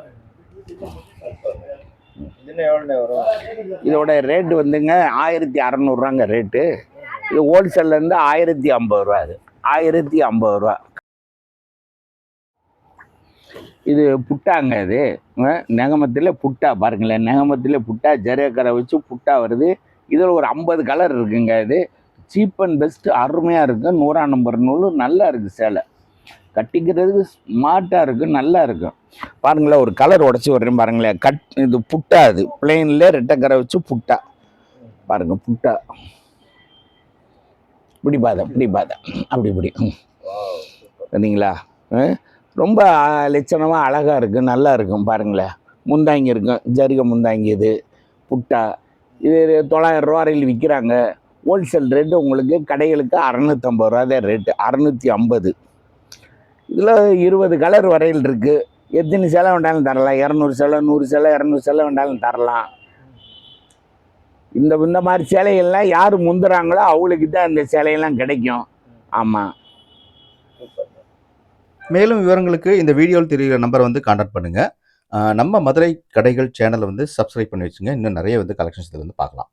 இதோட ரேட்டு வந்துங்க ஆயிரத்தி அறநூறுவாங்க ரேட்டு இது ஹோல்சேல்லேருந்து ஆயிரத்தி ஐம்பது ரூபா அது. ஆயிரத்தி ஐம்பது ரூபா. இது புட்டாங்க இது. நெகமத்தில் புட்டா பாருங்களேன். நெகமத்தில் புட்டா ஜரேக்கரை வச்சு புட்டா வருது. இதில் ஒரு ஐம்பது கலர் இருக்குங்க இது. சீப் அண்ட் பெஸ்ட்டு அருமையாக இருக்குது நூறாம் நம்பர் நூல் நல்லா இருக்குது சேலை. கட்டிக்கிறதுக்கு ஸ்மார்ட்டாக இருக்குது நல்லா இருக்கும் பாருங்களேன் ஒரு கலர் உடச்சி வர்றேன் பாருங்களேன். கட் இது புட்டா அது பிளெயினில் ரெட்டக்கரை வச்சு புட்டா. பாருங்கள் புட்டா. இப்படி பாதை இப்படி பாதை. அப்படி இப்படி. சரிங்களா? ஆ? ரொம்ப லட்சணமாக அழகாக இருக்குது நல்லா இருக்கும் பாருங்களேன். முந்தாங்கி இருக்கும் ஜரிகை முந்தாங்கி இது புட்டா. இது தொள்ளாயிரம் ரூபா வரையில் விற்கிறாங்க ஹோல்சேல் ரேட்டு உங்களுக்கு கடைகளுக்கு அறநூற்றம்பது ரூபா தான் ரேட்டு அறநூற்றி ஐம்பது. இதில் இருபது கலர் வரையில் இருக்குது எத்தனை சிலை வேண்டாலும் தரலாம். இரநூறு சிலை நூறு சிலை இரநூறு சிலை வேண்டாலும் தரலாம். இந்த இந்த மாதிரி சேலைகள்லாம் யார் முந்துறாங்களோ அவங்களுக்கு தான் இந்த சேலையெல்லாம் கிடைக்கும். ஆமாம் மேலும் விவரங்களுக்கு இந்த வீடியோவில் தெரிகிற நம்பரை வந்து காண்டாக்ட் பண்ணுங்கள் நம்ம மதுரை கடைகள் சேனலை வந்து சப்ஸ்கிரைப் பண்ணி வச்சுங்க. இன்னும் நிறைய வந்து கலெக்ஷன்ஸ் இதில் வந்து பார்க்கலாம்.